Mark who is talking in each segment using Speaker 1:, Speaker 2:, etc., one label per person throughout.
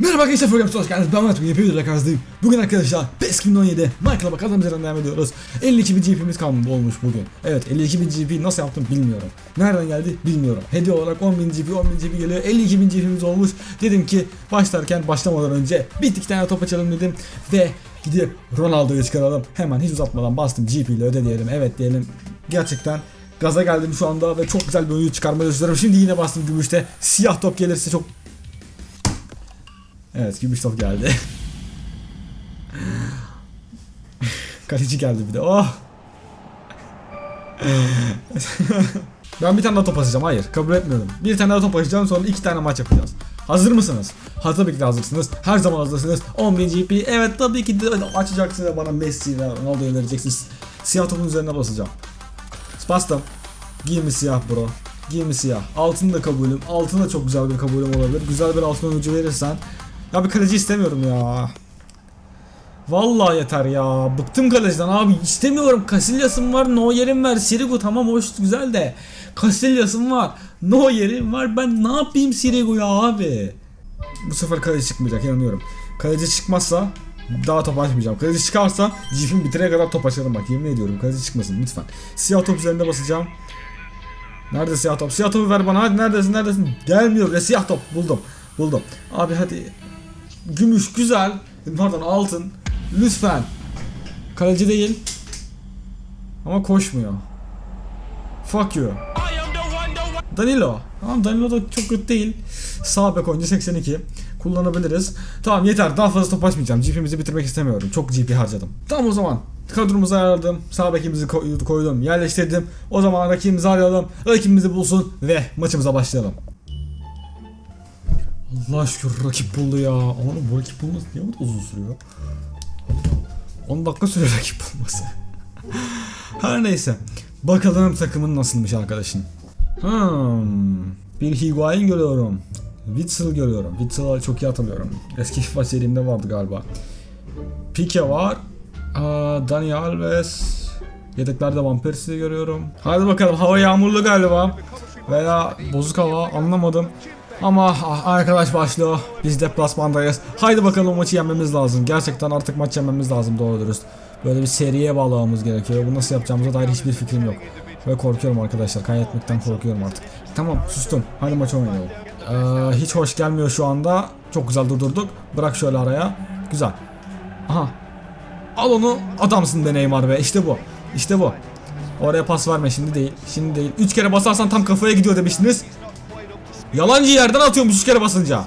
Speaker 1: Merhaba arkadaşlar Program hoş geldiniz. Ben Murat Bugün yapıyoruz arkanızdayım. Bugün arkadaşlar PES 2017 Michael'a bakalım devam ediyoruz. 52 bin GP'miz kalmış olmuş bugün. Evet 52 bin GP nasıl yaptım bilmiyorum. Nereden geldi bilmiyorum. Hediye olarak 10 bin GP 10 bin GP geliyor. 52 bin GP'miz olmuş. Dedim ki başlarken başlamadan önce bir iki tane top açalım dedim. Ve gidip Ronaldo'yu çıkaralım. Hemen hiç uzatmadan bastım GP ile öde diyelim. Evet diyelim. Gerçekten gaza geldim şu anda ve çok güzel bir oyuncu çıkarmayı düşünüyorum. Şimdi yine bastım gümüşte. Siyah top gelirse çok Evet gümüş top geldi. Kaleci geldi bir de. Oh. ben bir tane daha top atacağım. Hayır kabul etmiyorum. Bir tane daha top atacağım sonra iki tane maç yapacağız. Hazır mısınız? Ha tabii ki hazırsınız. Her zaman hazırsınız. 10.000 GP. Evet tabii ki de açacaksınız bana Messi ve Ronaldo'yu vereceksiniz. Siyah topun üzerine basacağım. Bastım. Giy mi siyah bro? Giy mi siyah? Altın da kabulüm. Altın da çok güzel bir kabulüm olabilir. Güzel bir altın oyuncu verirsen. Ya bir kaleci istemiyorum ya. Vallahi yeter ya. Bıktım kaleciden abi. İstemiyorum. Casillas'ım var. Neuer'im var. Sirigu tamam hoş güzel de. Casillas'ım var. Neuer'im var. Ben ne yapayım Sirigu'ya abi? Bu sefer kaleci çıkmayacak inanıyorum. Kaleci çıkmazsa daha top açmayacağım. Kaleci çıkarsa GP'mi bitirene kadar top açarım bak yemin ediyorum. Kaleci çıkmasın lütfen. Siyah top üzerinde basacağım. Nerede siyah top? Siyah topu ver bana hadi neredesin neredesin? Gelmiyor ya siyah top buldum. Buldum. Abi hadi. Gümüş güzel. Pardon altın. Lütfen. Kaleci değil. Ama koşmuyor. Fuck you. Danilo. Tamam Danilo da çok kötü değil. Sağ bek oyuncu 82. Kullanabiliriz. Tamam yeter daha fazla top açmayacağım. GP'mizi bitirmek istemiyorum. Çok GP harcadım. Tamam o zaman. Kadromuzu ayarladım. Sağ bekimizi koy- koydum. Yerleştirdim. O zaman rakibimizi arayalım. Rakibimizi bulsun ve maçımıza başlayalım. Allah şükür rakip buldu ya. Oğlum bu rakip bulması niye bu kadar uzun sürüyor? 10 dakika sürüyor rakip bulması. Her neyse. Bakalım takımın nasılmış arkadaşın. Hmm. Bir Higuain görüyorum. Witzel görüyorum. Witzel'ı çok iyi hatırlıyorum. Eski FIFA serimde vardı galiba. Pique var. Aa, Dani Alves. Yedeklerde Van görüyorum. Hadi bakalım hava yağmurlu galiba. Veya bozuk hava anlamadım. Ama ah, arkadaş başlıyor. Biz deplasmandayız. Haydi bakalım maçı yenmemiz lazım. Gerçekten artık maç yenmemiz lazım doğru dürüst. Böyle bir seriye bağlamamız gerekiyor. Bu nasıl yapacağımıza dair hiçbir fikrim yok. Ve korkuyorum arkadaşlar. Kaybetmekten korkuyorum artık. Tamam sustum. Hadi maç oynayalım. Ee, hiç hoş gelmiyor şu anda. Çok güzel durdurduk. Bırak şöyle araya. Güzel. Aha. Al onu. Adamsın be Neymar be. İşte bu. İşte bu. Oraya pas verme şimdi değil. Şimdi değil. Üç kere basarsan tam kafaya gidiyor demiştiniz. Yalancı yerden atıyormuş üç kere basınca.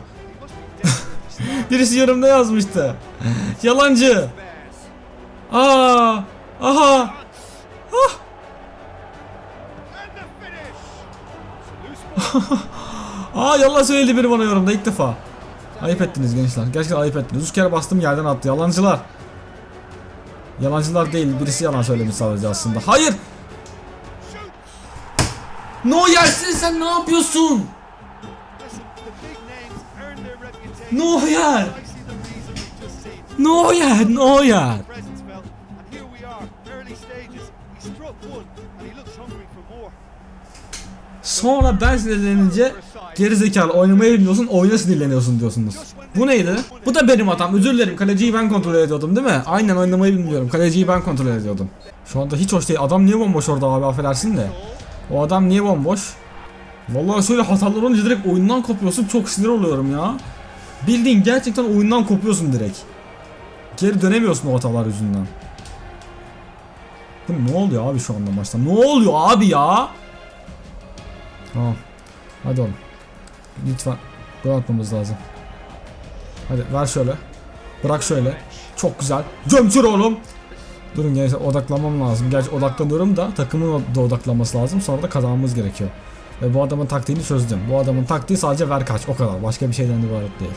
Speaker 1: Birisi yorumda yazmıştı. Yalancı. Aa, aha. Ah. Aa yalan söyledi biri bana yorumda ilk defa. Ayıp ettiniz gençler. Gerçekten ayıp ettiniz. Üç kere bastım yerden attı. Yalancılar. Yalancılar değil. Birisi yalan söylemiş sadece aslında. Hayır. No yersin sen ne yapıyorsun? Yer. No yer. Sonra ben sinirlenince geri zekalı oynamayı bilmiyorsun oyuna sinirleniyorsun diyorsunuz. Bu neydi? Bu da benim hatam özür dilerim kaleciyi ben kontrol ediyordum değil mi? Aynen oynamayı bilmiyorum kaleciyi ben kontrol ediyordum. Şu anda hiç hoş değil adam niye bomboş orada abi affedersin de. O adam niye bomboş? Vallahi şöyle hatalar olunca direkt oyundan kopuyorsun çok sinir oluyorum ya. Bildiğin gerçekten oyundan kopuyorsun direkt. Geri dönemiyorsun o hatalar yüzünden. Ne oluyor abi şu anda maçta? Ne oluyor abi ya? Tamam. Hadi oğlum. Lütfen. Gol atmamız lazım. Hadi ver şöyle. Bırak şöyle. Çok güzel. Gömçür oğlum. Durun gençler odaklanmam lazım. Gerçi odaklanıyorum da takımın da odaklanması lazım. Sonra da kazanmamız gerekiyor. Ve bu adamın taktiğini çözdüm. Bu adamın taktiği sadece ver kaç o kadar. Başka bir şeyden ibaret değil.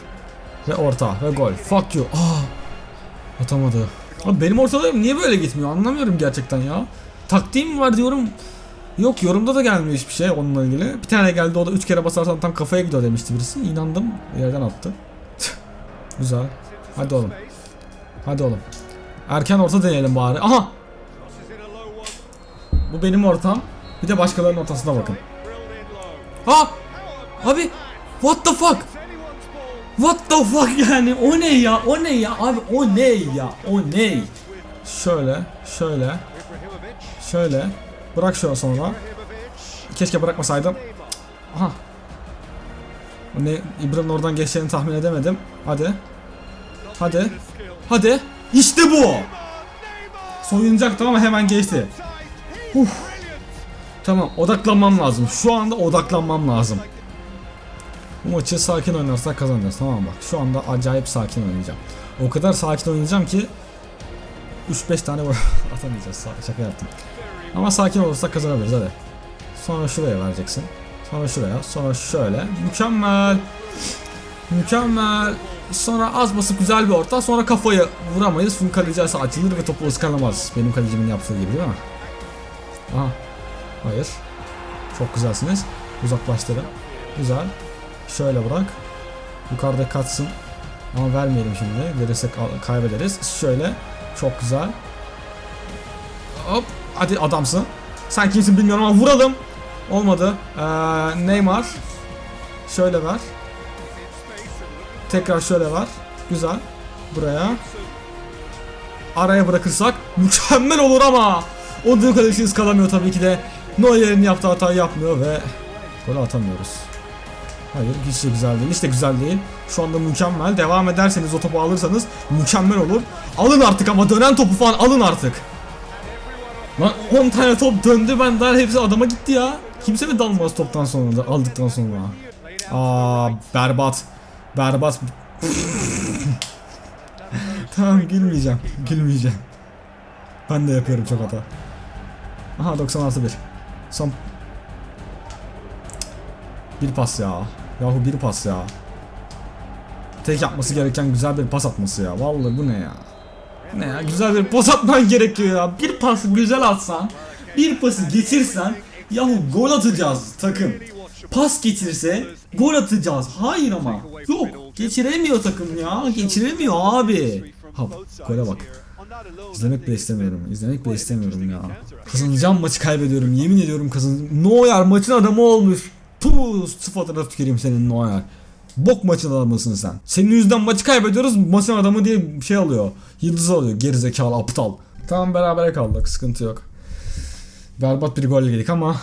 Speaker 1: Ve orta ve gol. Fuck you. Aa! Atamadı. Abi benim ortalarım niye böyle gitmiyor anlamıyorum gerçekten ya. Taktiğim var diyorum. Yok yorumda da gelmiyor hiçbir şey onunla ilgili. Bir tane geldi o da 3 kere basarsan tam kafaya gidiyor demişti birisi. İnandım. Yerden attı. Güzel. Hadi oğlum. Hadi oğlum. Erken orta deneyelim bari. Aha! Bu benim ortam. Bir de başkalarının ortasına bakın. Ha! Abi! What the fuck? What the fuck yani? O ne ya? O ne ya? Abi o ne ya? O ne? Şöyle şöyle. Şöyle. Bırak şöyle sonra. Keşke bırakmasaydım. Aha. Ne? İbrahim'in oradan geçeceğini tahmin edemedim. Hadi. Hadi. Hadi. İşte bu. Soyunacaktım ama hemen geçti. Uf. Tamam odaklanmam lazım şu anda odaklanmam lazım bu maçı sakin oynarsak kazanacağız tamam bak şu anda acayip sakin oynayacağım. O kadar sakin oynayacağım ki 3-5 tane atamayacağız. Şaka yaptım. Ama sakin olursak kazanabiliriz hadi. Sonra şuraya vereceksin. Sonra şuraya. Sonra şöyle. Mükemmel. Mükemmel. Sonra az basıp güzel bir orta. Sonra kafayı vuramayız. Çünkü kaleci açılır ve topu ıskalamaz. Benim kalecimin yaptığı gibi değil mi? Aha. Hayır. Çok güzelsiniz. Uzaklaştırın. Güzel. Şöyle bırak. Yukarıda katsın. Ama vermeyelim şimdi. Verirsek kaybederiz. Şöyle. Çok güzel. Hop. Hadi adamsın. Sen kimsin bilmiyorum ama vuralım. Olmadı. Ee, Neymar. Şöyle ver. Tekrar şöyle ver. Güzel. Buraya. Araya bırakırsak mükemmel olur ama o da kalecisi ıskalamıyor tabii ki de. Neuer'in yaptığı hatayı yapmıyor ve gol atamıyoruz. Hayır hiç de güzel değil. Hiç de güzel değil. Şu anda mükemmel. Devam ederseniz o topu alırsanız mükemmel olur. Alın artık ama dönen topu falan alın artık. Lan 10 tane top döndü ben hepsi adama gitti ya. Kimse mi dalmaz toptan sonra da aldıktan sonra? Aa berbat. Berbat. tamam gülmeyeceğim. Gülmeyeceğim. Ben de yapıyorum çok hata. Aha 96 1. Son bir pas ya. Yahu bir pas ya. Tek yapması gereken güzel bir pas atması ya. Vallahi bu ne ya? Ne ya güzel bir pas atman gerekiyor ya. Bir pası güzel atsan, bir pası geçirsen yahu gol atacağız takım. Pas geçirse gol atacağız. Hayır ama. Yok. Geçiremiyor takım ya. Geçiremiyor abi. Hop gole bak. İzlemek bile istemiyorum. İzlemek bile istemiyorum ya. Kazanacağım maçı kaybediyorum. Yemin ediyorum kazan. Neuer maçın adamı olmuş. Puh sıfatına tüküreyim senin Neuer. Bok maçın adamısın sen. Senin yüzünden maçı kaybediyoruz. Maçın adamı diye şey alıyor. Yıldız alıyor. Gerizekalı aptal. Tamam berabere kaldık. Sıkıntı yok. Berbat bir gol yedik ama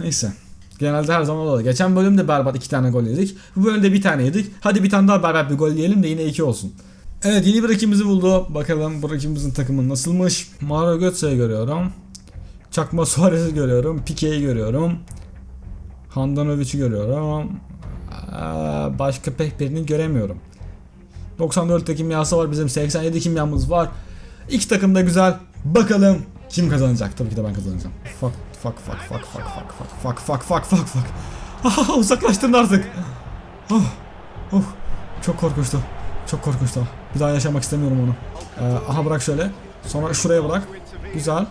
Speaker 1: neyse. Genelde her zaman olur. Geçen bölümde berbat iki tane gol yedik. Bu bölümde bir tane yedik. Hadi bir tane daha berbat bir gol yiyelim de yine iki olsun. Evet yeni bir rakibimizi buldu. Bakalım bu rakibimizin takımı nasılmış. Mario Götze'yi görüyorum. Çakma Suarez'i görüyorum. Pique'yi görüyorum. Handanovic'i görüyorum. Aa, başka pek birini göremiyorum. 94'te kimyası var bizim 87 kimyamız var. İki takım da güzel. Bakalım kim kazanacak? Tabii ki de ben kazanacağım. Fuck fuck fuck fuck fuck fuck fuck fuck fuck fuck fuck fuck. Ah, uzaklaştın artık. Oh, oh, çok korkunçtu. Çok korkunçtu. Bir daha yaşamak istemiyorum onu. Ee, aha bırak şöyle. Sonra şuraya bırak. Güzel.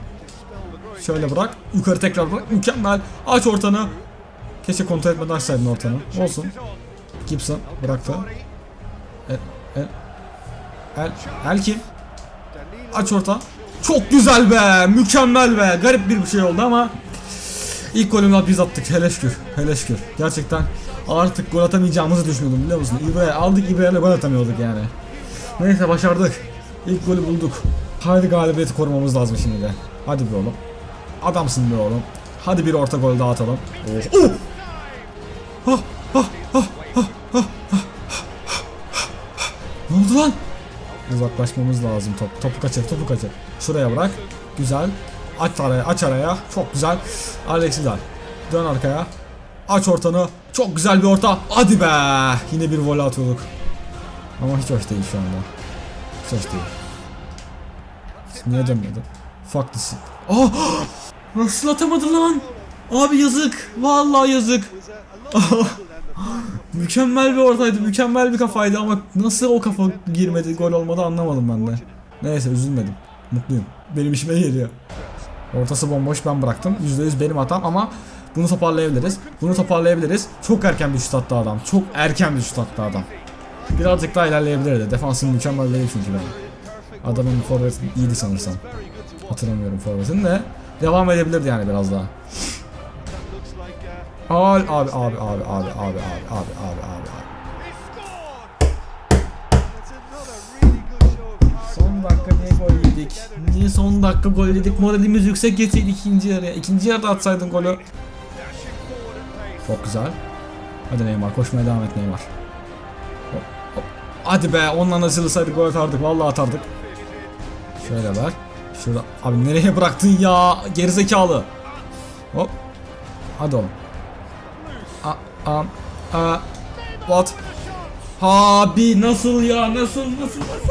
Speaker 1: Şöyle bırak. Yukarı tekrar bırak. Mükemmel. Aç ortanı. Keşke kontrol etmeden açsaydın ortanı. Olsun. Gibson bıraktı. El, el, el, el kim? Aç orta. Çok güzel be. Mükemmel be. Garip bir şey oldu ama ilk golümü biz attık. Hele şükür. Hele şükür. Gerçekten artık gol atamayacağımızı düşünüyordum biliyor musun? İbrahim'e aldık İbrahim'le gol atamıyorduk yani. Neyse başardık. İlk golü bulduk. Hadi galibiyeti korumamız lazım şimdi de. Hadi be oğlum. Adamsın be oğlum. Hadi bir orta gol daha atalım. Oh. Oh! Ah, ah, ah, ah, ah, ah. Ne oldu lan? Uzaklaşmamız lazım top. Topu kaçır, topu kaçır. Şuraya bırak. Güzel. Aç araya, aç araya. Çok güzel. Alex Vidal. Dön arkaya. Aç ortanı. Çok güzel bir orta. Hadi be. Yine bir voley atıyorduk. Ama hiç hoş değil şu anda. Hiç hoş değil. Niye dönmedi? Fuck this. Oh! Nasıl atamadı lan? Abi yazık. Vallahi yazık. mükemmel bir ortaydı. Mükemmel bir kafaydı ama nasıl o kafa girmedi, gol olmadı anlamadım ben de. Neyse üzülmedim. Mutluyum. Benim işime geliyor. Ortası bomboş ben bıraktım. %100 benim hatam ama bunu toparlayabiliriz. Bunu toparlayabiliriz. Çok erken bir şut attı adam. Çok erken bir şut attı adam. Birazcık daha ilerleyebilirdi. Defansım mükemmel değil çünkü ben. Adamın forvet iyiydi sanırsam. Hatırlamıyorum forvetin de. Devam edebilirdi yani biraz daha. Al abi abi abi abi abi abi abi abi abi abi. Son dakika niye gol yedik? Niye son dakika gol yedik? Moralimiz yüksek geçeydi ikinci yarıya. İkinci yarıda atsaydın golü. Çok güzel. Hadi Neymar koşmaya devam et Neymar. Hadi be onunla nasıl ısaydık gol atardık. Vallahi atardık. Şöyle ver. Şurada. Abi nereye bıraktın ya? Gerizekalı. Hop. Hadi oğlum. A, a, a, what? Abi nasıl ya? Nasıl nasıl nasıl?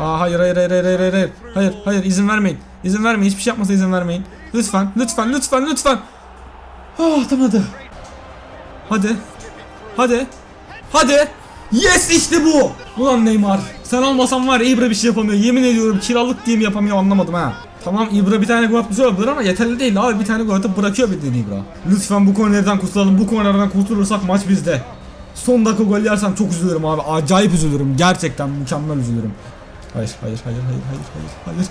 Speaker 1: Aa hayır hayır hayır hayır hayır hayır hayır hayır izin vermeyin izin vermeyin hiçbir şey yapmasa izin vermeyin lütfen lütfen lütfen lütfen ah atamadı hadi hadi hadi yes işte bu ulan Neymar sen olmasan var İbra bir şey yapamıyor yemin ediyorum kiralık diyeyim yapamıyor anlamadım ha Tamam İbra bir tane gol atmış olabilir ama yeterli değil abi bir tane gol atıp bırakıyor bir İbra Lütfen bu kornerden kurtulalım bu kornerden kurtulursak maç bizde Son dakika gol yersem çok üzülürüm abi acayip üzülürüm gerçekten mükemmel üzülürüm Hayır, hayır, hayır, hayır, hayır, hayır, hayır.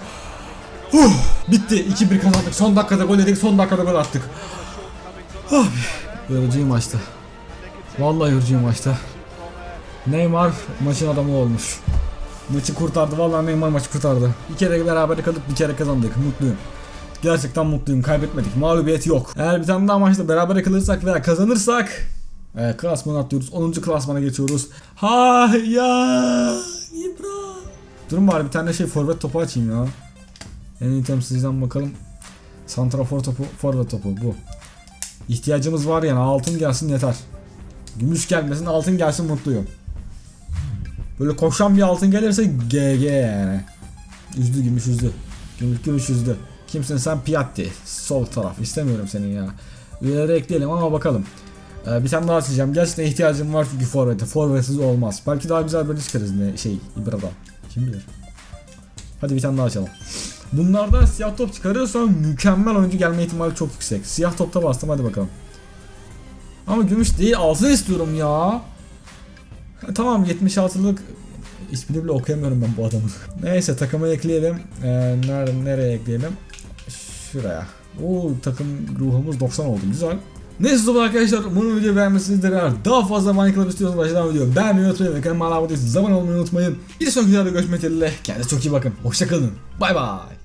Speaker 1: Huh, bitti. 2-1 kazandık. Son dakikada gol yedik, son dakikada gol attık. Oh be. Yorucu maçtı. Vallahi yorucu maçtı. Neymar maçın adamı olmuş. Maçı kurtardı. Vallahi Neymar maçı kurtardı. Bir kere beraber kaldık, bir kere kazandık. Mutluyum. Gerçekten mutluyum. Kaybetmedik. Mağlubiyet yok. Eğer bir tane daha maçta beraber kalırsak veya kazanırsak e, klasmana atlıyoruz. 10. klasmana geçiyoruz. Ha ya İbrahim. Durun bari bir tane şey forvet topu açayım ya. En iyi temsilciden bakalım. Santrafor topu, forvet topu bu. İhtiyacımız var yani altın gelsin yeter. Gümüş gelmesin altın gelsin mutluyum. Böyle koşan bir altın gelirse GG yani. Üzdü gümüş üzdü. Gümüş gümüş üzdü. Kimsin sen Piatti. Sol taraf istemiyorum senin ya. Üyeleri ekleyelim ama bakalım. Ee, bir tane daha açacağım. Gerçekten ihtiyacım var çünkü forvete. Forvetsiz olmaz. Belki daha güzel bir çıkarız ne şey İbra'dan. Kim bilir. Hadi bir tane daha açalım. Bunlardan siyah top çıkarıyorsam mükemmel oyuncu gelme ihtimali çok yüksek. Siyah topta bastım hadi bakalım. Ama gümüş değil altın istiyorum ya. Tamam 76'lık ismini bile okuyamıyorum ben bu adamın. Neyse takıma ekleyelim. Ee, nerede, nereye ekleyelim? Şuraya. Oo takım ruhumuz 90 oldu güzel. Neyse o arkadaşlar umarım videoyu beğenmişsinizdir. Eğer daha fazla Minecraft istiyorsanız aşağıdan videoyu beğenmeyi unutmayın ve kanalıma abone değilseniz zaman olmayı unutmayın. Bir sonraki videoda görüşmek dileğiyle. Kendinize çok iyi bakın. Hoşçakalın. Bay bay.